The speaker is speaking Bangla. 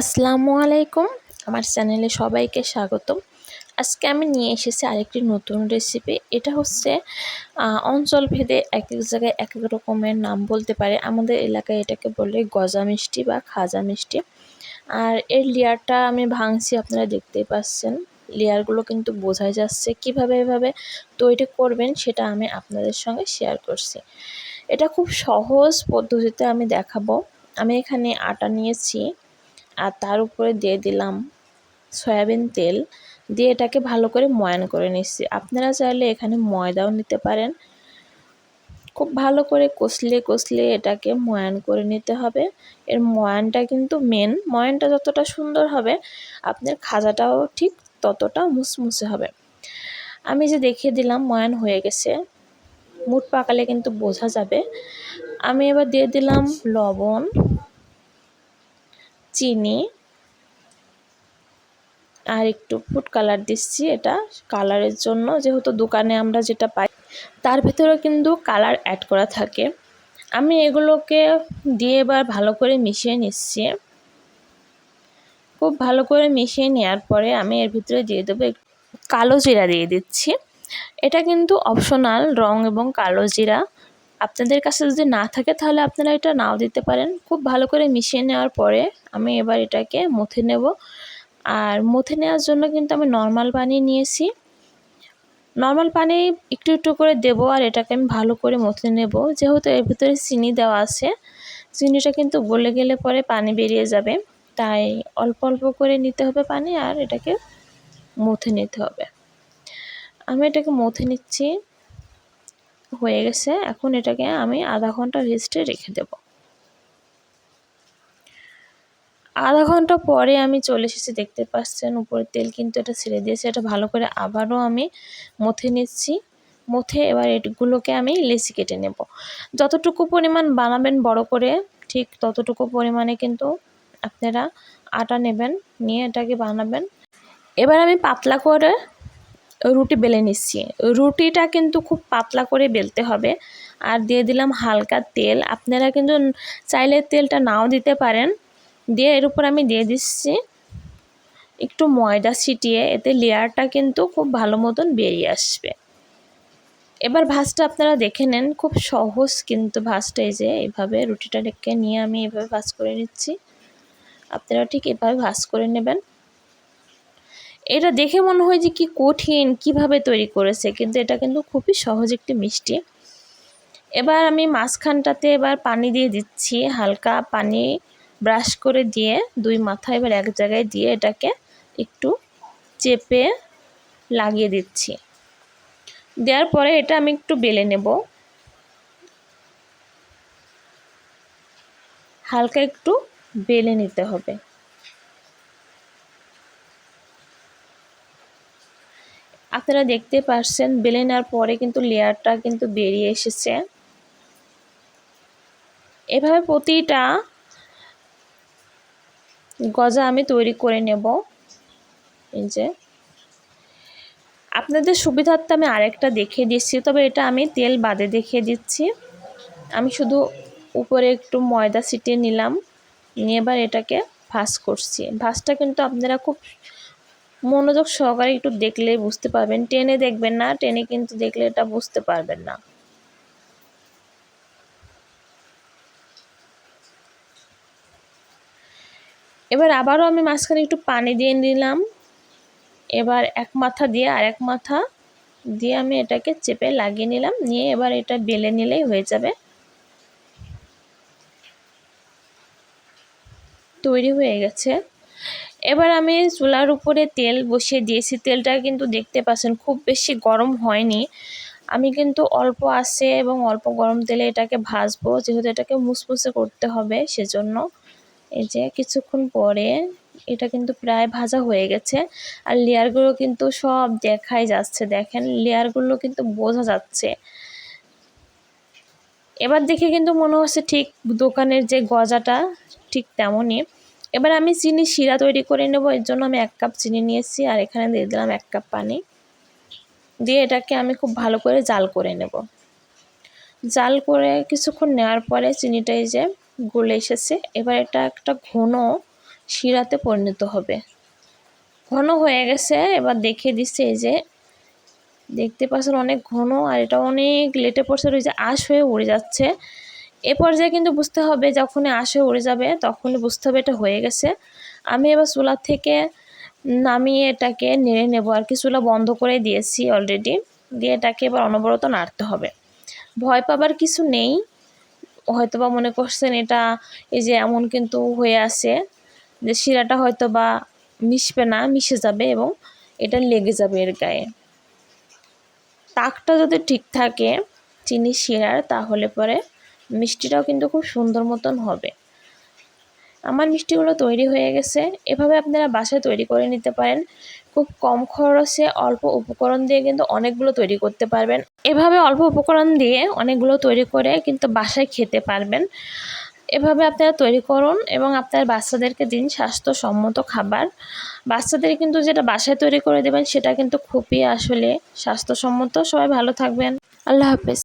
আসসালামু আলাইকুম। আমার চ্যানেলে সবাইকে স্বাগতম। আজকে আমি নিয়ে এসেছি আরেকটি নতুন রেসিপি এটা হচ্ছে অঞ্চল ভেদে এক এক জায়গায় এক এক রকমের নাম বলতে পারে। আমাদের এলাকায় এটাকে বলে গজা মিষ্টি বা খাজা মিষ্টি। আর এর লেয়ারটা আমি ভাঙছি, আপনারা দেখতেই পাচ্ছেন। লেয়ারগুলো কিন্তু বোঝাই যাচ্ছে কীভাবে এভাবে তৈরি করবেন, সেটা আমি আপনাদের সঙ্গে শেয়ার করছি। এটা খুব সহজ পদ্ধতিতে আমি দেখাবো। আমি এখানে আটা নিয়েছি। আর তার উপরে দিয়ে দিলাম সয়াবিন তেল। দিয়ে এটাকে ভালো করে ময়ান করে নিচ্ছি। আপনারা চাইলে এখানে ময়দাও নিতে পারেন। খুব ভালো করে কষলে কষলে এটাকে ময়ান করে নিতে হবে। এর ময়ানটা কিন্তু মেন ময়ানটা যতটা সুন্দর হবে, আপনার খাজাটাও ঠিক ততটা মুসমুসে হবে। আমি যে দেখিয়ে দিলাম ময়ান হয়ে গেছে মুট পাকালে কিন্তু বোঝা যাবে। আমি এবার দিয়ে দিলাম লবণ। চিনি আর একটু ফুড কালার দিচ্ছি এটা কালারের জন্য। যেহেতু দোকানে আমরা যেটা পাই, তার ভেতরে কিন্তু কালার অ্যাড করা থাকে। আমি এগুলোকে দিয়ে এবার ভালো করে মিশিয়ে নিচ্ছি। খুব ভালো করে মিশিয়ে নেওয়ার পরে আমি এর ভিতরে দিয়ে দেবো কালো জিরা দিয়ে দিচ্ছি। এটা কিন্তু অপশনাল রং এবং কালো জিরা। আপনাদের কাছে যদি না থাকে, তাহলে আপনারা এটা নাও দিতে পারেন। খুব ভালো করে মিশিয়ে নেওয়ার পরে আমি এবার এটাকে মথে নেব। আর মথে নেওয়ার জন্য কিন্তু আমি নর্মাল পানি নিয়েছি। নর্মাল পানি একটু একটু করে দেব আর এটাকে আমি ভালো করে মথে নেব। যেহেতু এর ভিতরে চিনি দেওয়া আছে, চিনিটা কিন্তু গলে গেলে পরে পানি বেরিয়ে যাবে। তাই অল্প অল্প করে নিতে হবে পানি আর এটাকে মথে নিতে হবে। আমি এটাকে মথে নিচ্ছি। হয়ে গেছে, এখন এটাকে আমি আধা ঘণ্টা রেস্টে রেখে দেব। আধা ঘণ্টা পরে আমি চলে এসেছি, দেখতে পাচ্ছেন উপরে তেল কিন্তু এটা ছেড়ে দিয়েছে, এটা ভালো করে আবারও আমি মথে নিচ্ছি। মথে এবার এগুলোকে আমি লেসি কেটে নেব। যতটুকু পরিমাণ বানাবেন বড় করে, ঠিক ততটুকু পরিমাণে কিন্তু আপনারা আটা নেবেন, নিয়ে এটাকে বানাবেন। এবার আমি পাতলা করে রুটি বেলে নিচ্ছি। রুটিটা কিন্তু খুব পাতলা করে বেলতে হবে। আর দিয়ে দিলাম হালকা তেল। আপনারা কিন্তু চাইলে তেলটা নাও দিতে পারেন। দিয়ে এর উপর আমি দিয়ে দিচ্ছি একটু ময়দা ছিটিয়ে। এতে লেয়ারটা কিন্তু খুব ভালো মতন বেরিয়ে আসবে। এবার ভাজটা আপনারা দেখে নেন। খুব সহজ কিন্তু ভাজটা এই যে এইভাবে রুটিটা রেখে নিয়ে আমি এভাবে ভাজ করে নিচ্ছি। আপনারা ঠিক এভাবে ভাজ করে নেবেন। এটা দেখে মনে হয় যে কি কঠিন, কীভাবে তৈরি করেছে, কিন্তু এটা কিন্তু খুবই সহজ একটি মিষ্টি। এবার আমি মাঝখানটাতে এবার পানি দিয়ে দিচ্ছি, হালকা পানি ব্রাশ করে দিয়ে, দুই মাথা এবার এক জায়গায় দিয়ে এটাকে একটু চেপে লাগিয়ে দিচ্ছি। দেওয়ার পরে এটা আমি একটু বেলে নেব। হালকা একটু বেলে নিতে হবে। আপনারা দেখতে পাচ্ছেন বেলে নেওয়ার পরে কিন্তু লেয়ারটা কিন্তু বেরিয়ে এসেছে। এভাবে প্রতিটা গজা আমি তৈরি করে নেব। এই যে। আপনাদের সুবিধার্থে আমি আরেকটা দেখিয়ে দিচ্ছি, তবে এটা আমি তেল বাদে দেখিয়ে দিচ্ছি। আমি শুধু উপরে একটু ময়দা ছিটিয়ে নিলাম, নিয়ে এবার এটাকে ভাস করছি। ভাসটা কিন্তু আপনারা খুব মনোযোগ সহকারে একটু দেখলেই বুঝতে পারবেন। টেনে দেখবেন না, টেনে কিন্তু দেখলে এটা বুঝতে পারবেন না। এবার আবারও আমি মাঝখানে একটু পানি দিয়ে নিলাম। এবার এক মাথা দিয়ে আর এক মাথা দিয়ে আমি এটাকে চেপে লাগিয়ে নিলাম। নিয়ে এবার এটা বেলে নিলেই হয়ে যাবে। তৈরি হয়ে গেছে। এবার আমি চুলার উপরে তেল বসিয়ে দিয়েছি। তেলটা কিন্তু দেখতে পাচ্ছেন খুব বেশি গরম হয়নি। আমি কিন্তু অল্প আসে এবং অল্প গরম তেলে এটাকে ভাজবো। যেহেতু এটাকে মুসমুসে করতে হবে, সেজন্য এই যে কিছুক্ষণ পরে এটা কিন্তু প্রায় ভাজা হয়ে গেছে। আর লেয়ারগুলো কিন্তু সব দেখাই যাচ্ছে। দেখেন, লেয়ারগুলো কিন্তু বোঝা যাচ্ছে। এবার দেখে কিন্তু মনে হচ্ছে ঠিক দোকানের যে গজাটা ঠিক তেমনই। এবার আমি চিনি শিরা তৈরি করে নেব, এর জন্য আমি এক কাপ চিনি নিয়েছি আর এখানে দিয়ে দিলাম এক কাপ পানি। দিয়ে এটাকে আমি খুব ভালো করে জাল করে নেব। জাল করে কিছুক্ষণ নেওয়ার পরে চিনিটাই যে গলে এসেছে, এবার এটা একটা ঘন শিরাতে পরিণত হবে। ঘন হয়ে গেছে, এবার দেখে দিচ্ছে এই যে, দেখতে পাচ্ছেন অনেক ঘন আর এটা অনেক লেটে পড়ছে, ওই যে আঁশ হয়ে উড়ে যাচ্ছে। এ পর্যায়ে কিন্তু বুঝতে হবে যখনই হয়ে উড়ে যাবে, তখনই বুঝতে হবে এটা হয়ে গেছে। আমি এবার চুলার থেকে নামিয়ে এটাকে নেড়ে নেব। আর কি চুলা বন্ধ করে দিয়েছি অলরেডি দিয়ে এটাকে এবার অনবরত নাড়তে হবে। ভয় পাবার কিছু নেই। হয়তো বা মনে করছেন এটা এই যে এমন কিন্তু হয়ে আছে যে শিরাটা হয়তো বা মিশবে না, মিশে যাবে এবং এটা লেগে যাবে এর গায়ে। তাকটা যদি ঠিক থাকে চিনি শিরার, তাহলে পরে মিষ্টিটাও কিন্তু খুব সুন্দর মতন হবে। আমার মিষ্টিগুলো তৈরি হয়ে গেছে। এভাবে আপনারা বাসায় তৈরি করে নিতে পারেন। খুব কম খরচে অল্প উপকরণ দিয়ে কিন্তু অনেকগুলো তৈরি করতে পারবেন। এভাবে অল্প উপকরণ দিয়ে অনেকগুলো তৈরি করে কিন্তু বাসায় খেতে পারবেন। এভাবে আপনারা তৈরি করুন এবং আপনার বাচ্চাদেরকে দিন স্বাস্থ্যসম্মত খাবার। বাচ্চাদের কিন্তু যেটা বাসায় তৈরি করে দেবেন সেটা কিন্তু খুবই আসলে স্বাস্থ্যসম্মত। সবাই ভালো থাকবেন। আল্লাহ হাফেজ।